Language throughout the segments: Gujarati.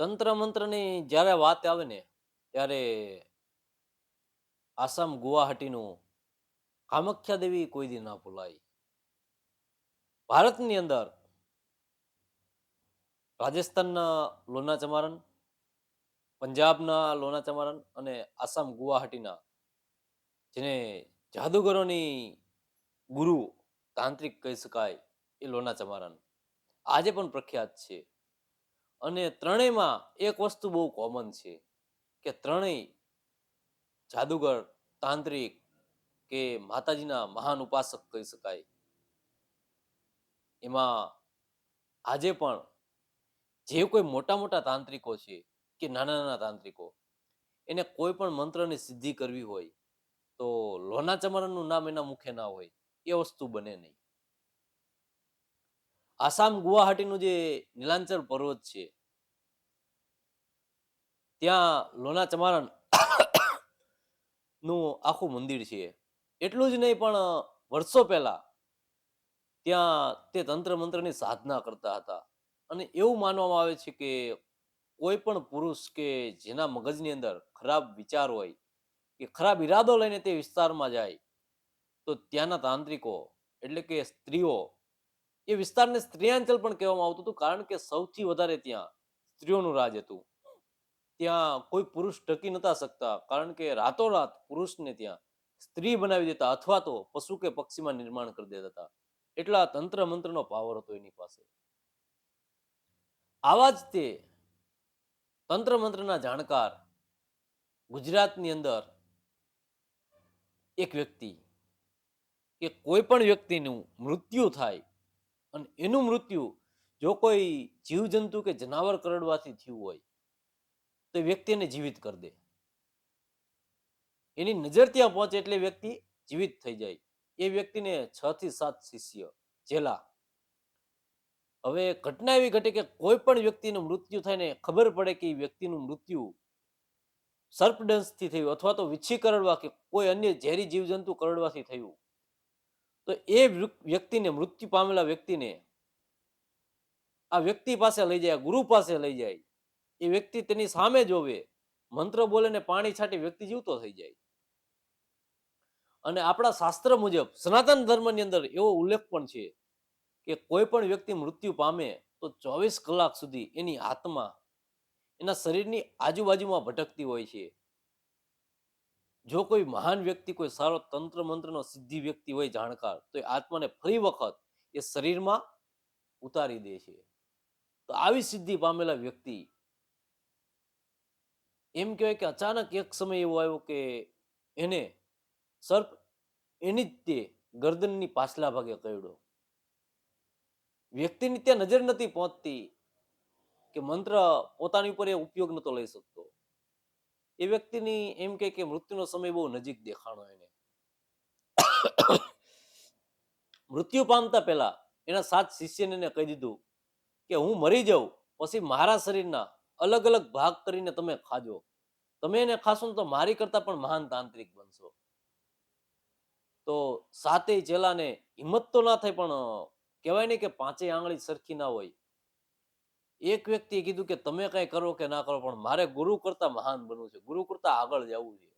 તંત્ર મંત્રની જ્યારે વાત આવે ને, ત્યારે આસામ ગુવાહાટીનું કામખ્યા દેવી કોઈ દી ના ભૂલાય. ભારતની અંદર રાજસ્થાનના લોના ચમારન પંજાબના લોના ચમારન અને આસામ ગુવાહાટીના જેને જાદુગરોની ગુરુ તાંત્રિક કહી શકાય એ લોના ચમારન આજે પણ પ્રખ્યાત છે. અને ત્રણેયમાં એક વસ્તુ બહુ કોમન છે કે ત્રણેય જાદુગર, તાંત્રિક કે માતાજીના મહાન ઉપાસક કહી શકાય. એમાં આજે પણ જે કોઈ મોટા મોટા તાંત્રિકો છે કે નાના નાના તાંત્રિકો, એને કોઈ પણ મંત્રની સિદ્ધિ કરવી હોય તો લોના ચમરણનું નામ એના મુખે ના હોય, એ વસ્તુ બને નહીં. આસામ ગુવાહાટીનું જે નીલાંચર પર્વત છે, ત્યાં લોના ચમારણનું આખું મંદિર છે. એટલું જ નહીં પણ, વર્ષો પહેલા ત્યાં તે તંત્ર મંત્રની સાધના કરતા હતા. અને એવું માનવામાં આવે છે કે, કોઈ પણ પુરુષ કે જેના મગજની અંદર ખરાબ વિચાર હોય, કે ખરાબ ઈરાદો લઈને તે વિસ્તારમાં જાય, તો ત્યાંના તાંત્રિકો, એટલે કે સ્ત્રીઓ એ વિસ્તારને સ્ત્રીયાંચલ પણ કહેવામાં આવતું હતું, કારણ કે સૌથી વધારે ત્યાં સ્ત્રીઓનું રાજ હતું. ત્યાં કોઈ પુરુષ ટકી નતા શકતા, કારણ કે રાતોરાત પુરુષને ત્યાં સ્ત્રી બનાવી દેતા અથવા તો પશુ કે પક્ષીમાં નિર્માણ કરી દેતા હતા. એટલા તંત્ર મંત્રનો પાવર હતો એની પાસે. આવા જ તે તંત્ર મંત્રના જાણકાર ગુજરાતની અંદર એક વ્યક્તિ, કે કોઈ પણ વ્યક્તિનું મૃત્યુ થાય અને એનું મૃત્યુ જો કોઈ જીવજંતુ કે જનાવર કરડવાથી થયું હોય, તો વ્યક્તિને જીવિત કરી દે. એની નજર ત્યાં પહોંચે એટલે વ્યક્તિ જીવિત થઈ જાય. એ વ્યક્તિને છ થી સાત શિષ્ય જેલા. હવે ઘટના એવી ઘટે કે કોઈ પણ વ્યક્તિનું મૃત્યુ થાય ને ખબર પડે કે એ વ્યક્તિનું મૃત્યુ સર્પડન્સથી થયું અથવા તો વિચ્છી કરડવા કે કોઈ અન્ય ઝેરી જીવજંતુ કરડવાથી થયું. તો એ વ્યક્તિને, મૃત્યુ પામેલા વ્યક્તિને આ વ્યક્તિ પાસે લઈ જાય ગુરુ પાસે લઈ જાય, એ વ્યક્તિ તેની સામે જોવે મંત્ર બોલે ને પાણી છાંટી, વ્યક્તિ જીવતો થઈ જાય. અને આપણા શાસ્ત્ર મુજબ, સનાતન ધર્મની અંદર એવો ઉલ્લેખ પણ છે કે કોઈ પણ વ્યક્તિ મૃત્યુ પામે તો ચોવીસ કલાક સુધી એની આત્મા એના શરીરની આજુબાજુમાં ભટકતી હોય છે. જો કોઈ મહાન વ્યક્તિ, કોઈ સારો તંત્ર મંત્રનો સિદ્ધિ વ્યક્તિ હોય જાણકાર, તો એ આત્માને ફરી વખત એ શરીરમાં ઉતારી દે છે. તો આવી સિદ્ધિ પામેલા વ્યક્તિ એમ કહેવાય કે અચાનક એક સમય એવો આવ્યો કે એને સર્પ એની જ તે ગરદનની પાછલા ભાગે કરડ્યો વ્યક્તિની ત્યાં નજર નથી પહોંચતી કે મંત્ર પોતાની ઉપર એ ઉપયોગ નતો લઈ શકતો. એ વ્યક્તિની એમ કે કે મૃત્યુનો સમય બહુ નજીક દેખાણો એને. મૃત્યુ પામતા પહેલા એના સાત શિષ્યને એને કહી દીધું કે હું મરી જાઉં, પછી મારા શરીરના અલગ અલગ ભાગ કરીને તમે ખાજો. તમે એને ખાશો તો મારી કરતા પણ મહાન તાંત્રિક બનશો. તો સાતે ચેલાને હિંમત તો ના થાય પણ કહેવાય ને કે પાંચેય આંગળી સરખી ના હોય. એક વ્યક્તિએ કીધું કે તમે કઈ કરો કે ના કરો, પણ મારે ગુરુ કરતા મહાન બનવું છે. ગુરુ કરતા આગળ જવું છે.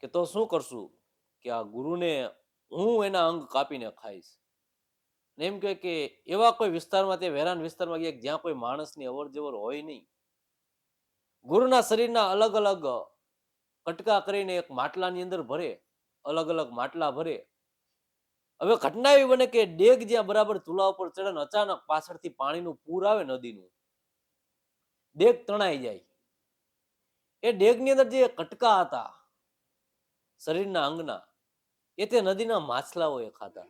કે તો શું કરશું? કે આ ગુરુને હું એના અંગ કાપીને ખાઈશ. ને એમ કહે કે એવા કોઈ વિસ્તારમાં, તે વેરાન વિસ્તારમાં ગયા જ્યાં કોઈ માણસની અવર જવર હોય નહીં. ગુરુના શરીરના અલગ અલગ કટકા કરીને એક માટલાની અંદર ભરે, અલગ અલગ માટલા ભરે હવે ઘટના એવી બને કે ડેગ જ્યાં બરાબર ચૂલા ઉપર ચડે ને અચાનક પાછળથી પાણીનું પૂર આવે નદીનું. ડેગ તણાઈ જાય. એ ડેગની અંદર જે કટકા હતા, શરીરના અંગના, એ તે નદીના માછલાઓએ ખાધા.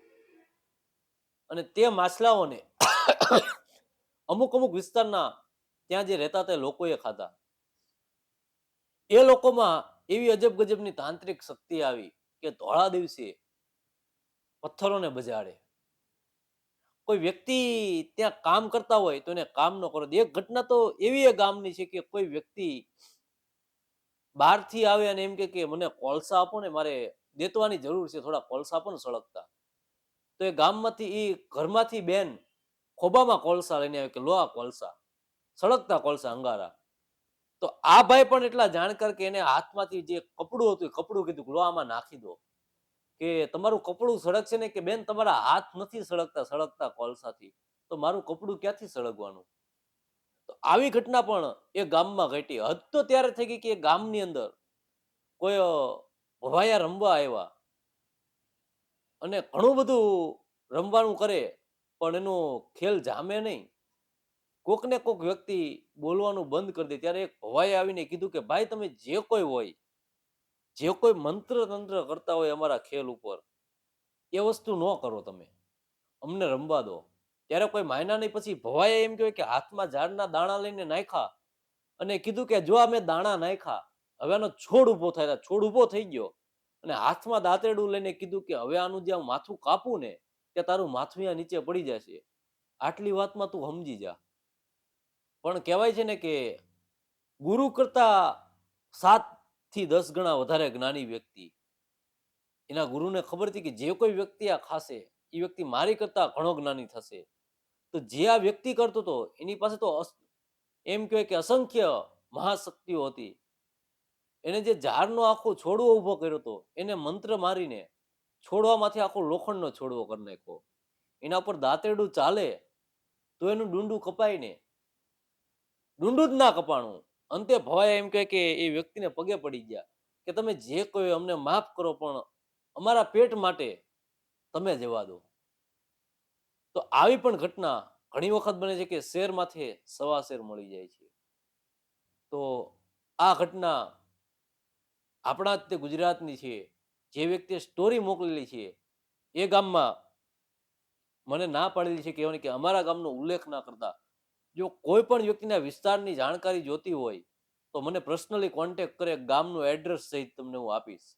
અને તે માછલાઓને અમુક અમુક વિસ્તારના ત્યાં જે રહેતા તે લોકોએ ખાધા. એ લોકોમાં એવી અજબ ગજબની તાંત્રિક શક્તિ આવી કે ધોળા દિવસે પથ્થરોને બજાડે. કોઈ વ્યક્તિ ત્યાં કામ કરતા હોય તો એને કામ ન કરો. એક ઘટના તો એવી એ ગામની છે કે કોઈ વ્યક્તિ બહારથી આવે અને એમ કે મને કોલસા આપો ને, મારે દેતવાની જરૂર છે, થોડા કોલસા આપો ને સળગતા. તો એ ગામમાંથી, એ ઘરમાંથી બેન ખોબામાં કોલસા લઈને આવે કે લો આ કોલસા. સળગતા કોલસા અંગારા. તો આ ભાઈ પણ એટલા જાણકાર કે એને હાથમાંથી જે કપડું હતું એ કપડું કીધું લો આમાં નાખી દો. કે તમારું કપડું સળગશે ને કે બેન તમારા હાથ નથી સળગતા સળગતા કોલસાથી, તો મારું કપડું ક્યાંથી સળગવાનું? તો આવી ઘટના પણ એ ગામમાં ઘટી. હદ તો ત્યારે થઈ ગઈ કે ગામની અંદર કોઈ ભવાયા રમવા આવ્યા. અને ઘણું બધું રમવાનું કરે, પણ એનો ખેલ જામે નહીં. કોકને કોક વ્યક્તિ બોલવાનું બંધ કરી દે. ત્યારે એક ભવાઈ આવીને કીધું કે, ભાઈ, તમે જે કોઈ હોય જે કોઈ મંત્ર તંત્ર કરતા હોય અમારા ખેલ ઉપર, એ વસ્તુ ન કરો તમે. અમને રમવા દો. ત્યારે કોઈ માયના નહીં, પછી ભવાએ એમ કહેવાય કે હાથમાં ઝાડના દાણા લઈને નાખ્યા અને કીધું કે જો અમે દાણા નાખ્યા, હવે આનો છોડ ઊભો થાય. છોડ ઊભો થઈ ગયો. અને હાથમાં દાંતરડું લઈને કીધું કે હવે આનું જે માથું કાપું ને તે તારું માથું અહીંયા નીચે પડી જશે. આટલી વાતમાં તું સમજી જા. પણ કહેવાય છે ને કે ગુરુ કરતા સાત થી દસ ગણા વધારે જ્ઞાની વ્યક્તિ. એના ગુરુને ખબર હતી કે જે કોઈ વ્યક્તિ આ ખાશે, એ વ્યક્તિ મારી કરતા ઘણો જ્ઞાની થશે. તો જે આ વ્યક્તિ કરતો હતો, એની પાસે તો એમ કહેવાય કે અસંખ્ય મહાશક્તિઓ હતી. એને જે ઝાડનો આખો છોડવો ઊભો કર્યો હતો, એને મંત્ર મારીને છોડવામાંથી આખો લોખંડનો છોડવો કરી નાખ્યો. એના પર દાંતરડું ચાલે, તો એનું ડુંડું કપાય ને ડુંડું જ ના કપાણું. અંતે ભવાય એમ કહે કે એ વ્યક્તિને પગે પડી ગયા કે તમે જે કહ્યું અમને માફ કરો, પણ અમારા પેટ માટે તમે જવા દો. તો આવી પણ ઘટના ઘણી વખત બને છે કે શેર માથે સવા શેર મળી જાય છે. તો આ ઘટના આપણા જ તે ગુજરાતની છે. જે વ્યક્તિએ સ્ટોરી મોકલેલી છે, એ ગામમાં મને ના પાડેલી છે કહેવાની કે અમારા ગામનો ઉલ્લેખ ના કરતા જો કોઈ પણ વ્યક્તિના વિસ્તારની જાણકારી જોતી હોય, તો મને પર્સનલી કોન્ટેક્ટ કરે, ગામનું એડ્રેસ સહિત તમને હું આપીશ.